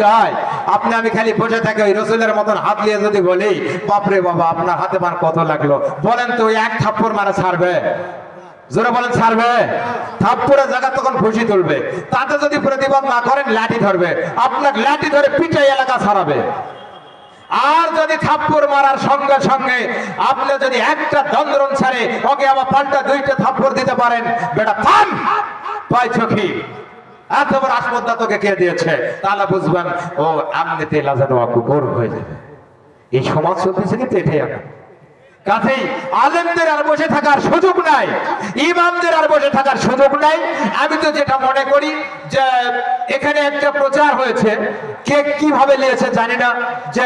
গায় আপনি আমি খালি বসে থাকি ওই রসুলের মতন হাত যদি বলি, বাপরে বাবা, আপনার হাতে মার কত লাগল? বলেন তো এক মারা ছাড়বে? জোরে বলেন ছাড়বে? থাপ্পড়ে জায়গা তখন খুশি তুলবে। তাতে যদি প্রতিবাদ না করেন, লাঠি ধরবে। আপনার লাঠি ধরে পিটাই এলাকা ছাড়াবে। আর যদি থাপ্পড় মারার সঙ্গে সঙ্গে আপনি যদি একটা দন্দরন ছাড়ে, ওকে আবার পাল্টা দুইটা থাপ্পড় দিতে পারেন। বেটা থাম! পাই এত তোমার আসপদ্দা তোকে কে দিয়েছে? তাহলে বুঝবেন, ও আমনিতে লাজানো কুকুর হয়ে যাবে। এই সমাজ চলতেছে কিন্তু এটাই এখন কাজেই আলেমদের আর বসে থাকার সুযোগ নাই, ইমামদের আর বসে থাকার সুযোগ নাই। আমি তো যেটা মনে করি যে, এখানে একটা প্রচার হয়েছে, কে কীভাবে নিয়েছে জানি না, যে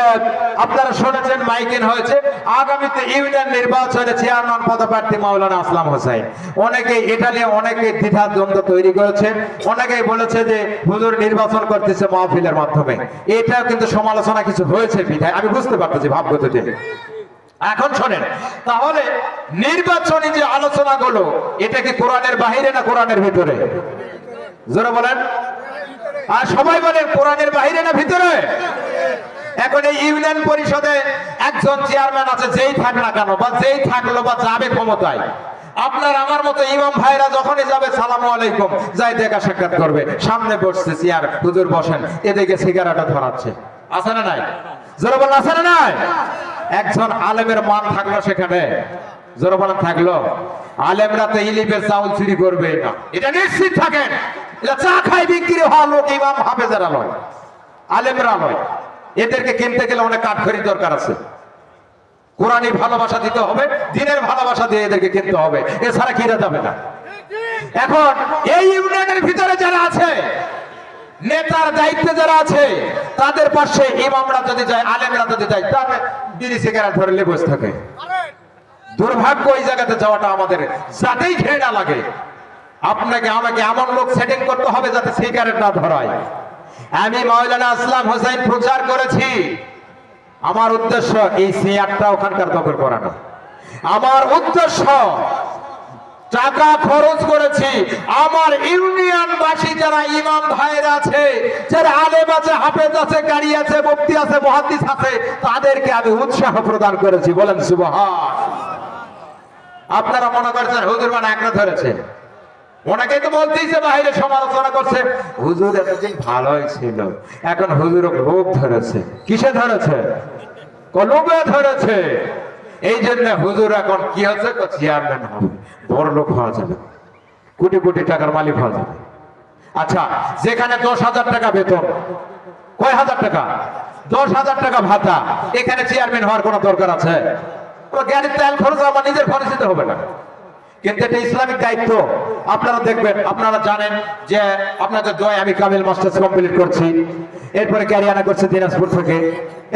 আপনারা শুনেছেন মাইকেন হয়েছে, আগামীতে ইউনিয়ন নির্বাচনে চেয়ারম্যান পদপ্রার্থী মাওলানা আসলাম হোসাইন। অনেকে এটা নিয়ে অনেকে দ্বিধা দ্বন্দ্ব তৈরি করেছে, অনেকেই বলেছে যে হুজুর নির্বাচন করতেছে মাহফিলের মাধ্যমে। এটাও কিন্তু সমালোচনা কিছু হয়েছে বিধায়, আমি বুঝতে পারতেছি ভাবগতিতে এখন শোনেন, তাহলে নির্বাচনী যে আলোচনাগুলো, এটা কি কোরআনের বাহিরে না কোরআনের ভিতরে? জোরে বলেন। আর সবাই বলেন, কোরআনের বাহিরে না ভিতরে? এখন এই ইউনিয়ন পরিষদে একজন চেয়ারম্যান আছে, যেই থাক না কেন, বা যেই থাকল বা যাবে ক্ষমতায়। আপনার আমার মতো ইমাম ভাইরা যখনই যাবে, সালাম আলাইকুম, যাই দেখা সাক্ষাৎ করবে। সামনে বসছে চেয়ার, হুজুর বসেন, এদিকে সিগারেটটা ধরাচ্ছে। আছে না নাই? জোরে বলেন, আছে না নাই? একজন আলেমের মান থাকল সেখানে। জোরে বলেন, থাকল। আলেমরা তো ইলিপের চাউল চুরি করবে না। এটা নিশ্চিত থাকেন। এটা চা খাই বিক্রি হওয়া লোক ইমাম হাফেজারা নয় আলেমরা নয় এদেরকে কিনতে গেলে অনেক কাঠখড়ির দরকার আছে। কোরআনী ভালোবাসা দিতে হবে, দিনের ভালোবাসা দিয়ে এদেরকে কিনতে হবে। এছাড়া কিনা যাবে না। এখন এই ইউনিয়নের ভিতরে যারা আছে নেতার দায়িত্বে যারা আছে, তাদের পাশে ইমামরা যদি যায়, আলেমরা যদি যায় তাহলে বিড়ি, সিগারেট ধরে বসে থাকে। দুর্ভাগ্য ওই জায়গাতে যাওয়াটা আমাদের যাতেই ঘৃণা লাগে। আপনাকে, আমাকে এমন লোক সেটিং করতে হবে যাতে সিগারেট না ধরায়। আমি মৌলানা আসলাম হোসেন প্রচার করেছি। আমার উদ্দেশ্য এই চেয়ারটা ওখানকার দখল করা না আমার উদ্দেশ্য টাকা খরচ করেছি। আমার ইউনিয়নবাসী যারা ইমাম ভাইয়ের আছে, যারা আলেম আছে, হাফেজ আছে গাড়ি আছে মুক্তি আছে মহাদিস আছে, তাদেরকে আমি উৎসাহ প্রদান করেছি। বলেন সুবহান। আপনারা মনে করছেন হুজুর মানে একটা ধরেছে। ওনাকেই তো বলতেইছে বাইরে সমালোচনা করছে। হুজুর এতদিন ভালোই ছিল। এখন হুজুর লোভ ধরেছে। কিসে ধরেছে? কলবে ধরেছে। এই জন্য হুজুর এখন কি হচ্ছে? চেয়ারম্যান হবে। বড় লোক হওয়া যাবে। কোটি কোটি টাকার মালিক হওয়া যাবে। আচ্ছা যেখানে দশ হাজার টাকা বেতন, কয় হাজার টাকা? দশ হাজার টাকা ভাতা। এখানে চেয়ারম্যান হওয়ার কোনো দরকার আছে? আমার নিজের হবে না। ইসলামিক দায়িত্ব। আপনারা দেখবেন, আপনারা জানেন যে আপনাদের দোয়া আমি কামিল মাস্টার্স কমপ্লিট করছি। এরপরে ক্যারিয়ানা করছে দিনাজপুর থেকে।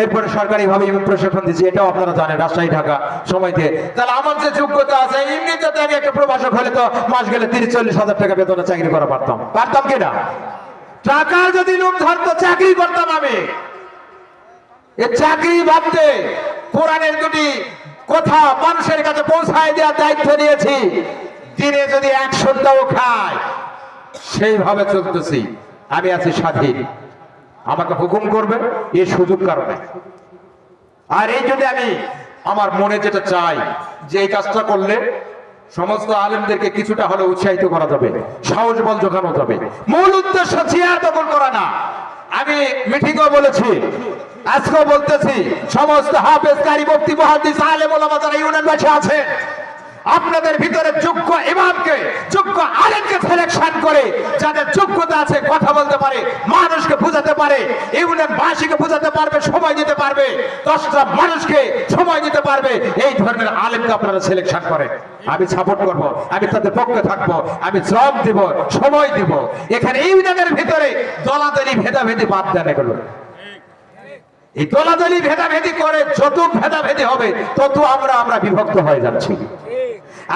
এরপরে সরকারি ভাবে প্রশিক্ষণ দিচ্ছি, এটাও আপনারা জানেন, রাজশাহী, ঢাকা, সময়তে। তাহলে আমার যে যোগ্যতা আছে, এমনিতে আমি একটা প্রভাষক হলে তো মাস গেলে তিরিশ চল্লিশ হাজার টাকা বেতনে চাকরি করা পারতাম। পারতাম কিনা টাকা যদি লোক ধরতো, চাকরি করতাম আমি। এ চাকরি ভাবতে কোরআনের দুটি কথা মানুষের কাছে পৌঁছায় দেওয়ার দায়িত্ব নিয়েছি। দিনে যদি এক সন্ধ্যাও খায়, সেইভাবে চলতেছি। আমি আছি স্বাধীন। আমাকে হুকুম করবে এই সুযোগ কারণে। আর এই জন্য আমি আমার মনে যেটা চাই, যে এই কাজটা করলে সমস্ত আলেমদেরকে কিছুটা হলে উৎসাহিত করা যাবে, সাহস বল জোগানো যাবে। মূল উদ্দেশ্য চেয়ার দখল করা না। আমি মিটিংও বলেছি, আজকেও বলতেছি, সমস্ত হাফেজ কারি মুক্তি মহাদিস আলেম ওলামা যারা ইউনিয়নবাসী আছে, আপনাদের ভিতরে যোগ্য ইমামকে, যোগ্য আলেমকে সিলেকশন করে, যাদের যোগ্যতা আছে কথা বলতে পারে বোঝাতে পারে। ইউনিয়ন বাসীকে বোঝাতে পারবে, সময় দিতে পারবে। দশটা মানুষকে সময় দিতে পারবে। এই ধরনের আলেমকে আপনারা সিলেকশন করেন আমি সাপোর্ট করব, আমি তাদের পক্ষে থাকব, আমি জব দিব, সময় দিব। এখানে ইউনিয়নের ভিতরে দলাদলি, ভেদাভেদি বাদ দেন এগুলো। এই দলাদলি, ভেদাভেদি করে যত ভেদাভেদি হবে, তত আমরা আমরা বিভক্ত হয়ে যাচ্ছি।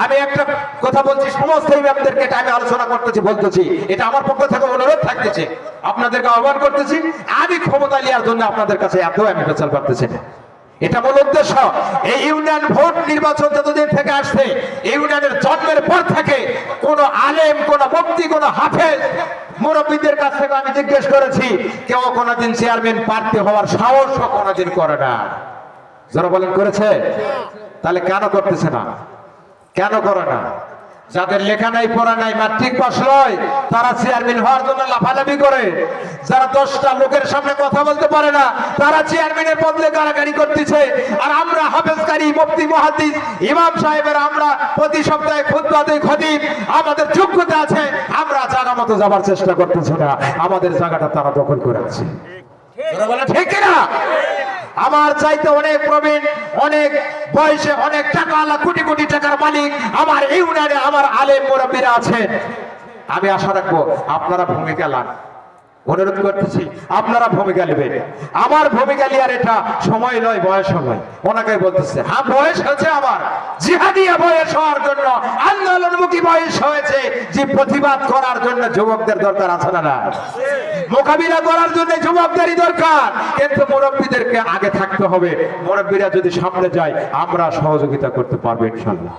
আমি একটা কথা বলছি, সমস্ত ইমামদেরকে এটা আমি আলোচনা করতেছি, বলতেছি। এটা আমার পক্ষ থেকে অনুরোধ থাকতেছে। আপনাদেরকে আহ্বান করতেছি, আমি ক্ষমতা নেওয়ার জন্য আপনাদের কাছে এত আমি প্রচার করতেছি। এটা মূল উদ্দেশ্য। এই ইউনিয়ন ভোট নির্বাচন যতদিন থেকে আসছে, ইউনিয়নের জন্মের পর থেকে কোন আলেম, কোন মুক্তি কোন হাফেজ, মুরব্বীদের কাছ থেকে আমি জিজ্ঞেস করেছি, কেউ কোনোদিন চেয়ারম্যান প্রার্থী হওয়ার সাহসও কোনোদিন করে না। যারা বলেন, করেছে? তাহলে কেন করতেছে না? কেন করে না? যাদের লেখা নাই পড়া নাই মাট্রিক পাস নয় তারা চেয়ারম্যান হওয়ার জন্য লাফালাফি করে। যারা দশটা লোকের সামনে কথা বলতে পারে না তারা চেয়ারম্যানের বদলে গাড়াগাড়ি করতেছে। আর আমরা হাফেজকারী মুফতি মহাদিস ইমাম সাহেবের আমরা প্রতি সপ্তাহে খুদবাতে খতিব। আমাদের যোগ্যতা আছে আমরা জায়গা মতো যাবার চেষ্টা করতেছি না। আমাদের জায়গাটা তারা দখল করে আছে। ঠিক। আমার চাইতে অনেক প্রবীণ, অনেক বয়সে অনেক টাকা কোটি কোটি টাকার মালিক আমার ইউনিয়নে আমার আলেম মুরব্বীরা আছে আমি আশা রাখব আপনারা ভূমিকা লান অনুরোধ করতেছি, আপনারা ভূমিকা নেবেন। আমার ভূমিকা নেওয়ার এটা সময় নয়, বয়স নয় ওনাকে বলতেছে হ্যাঁ বয়স হয়েছে আমার। জিহাদিয়া বয়স হওয়ার জন্য আন্দোলনমুখী বয়স হয়েছে। যে প্রতিবাদ করার জন্য যুবকদের দরকার আছে না না? মোকাবিলা করার জন্য যুবকদেরই দরকার। কিন্তু মুরব্বীদেরকে আগে থাকতে হবে। মুরব্বীরা যদি সামনে যায়, আমরা সহযোগিতা করতে পারব ইনশাল্লাহ।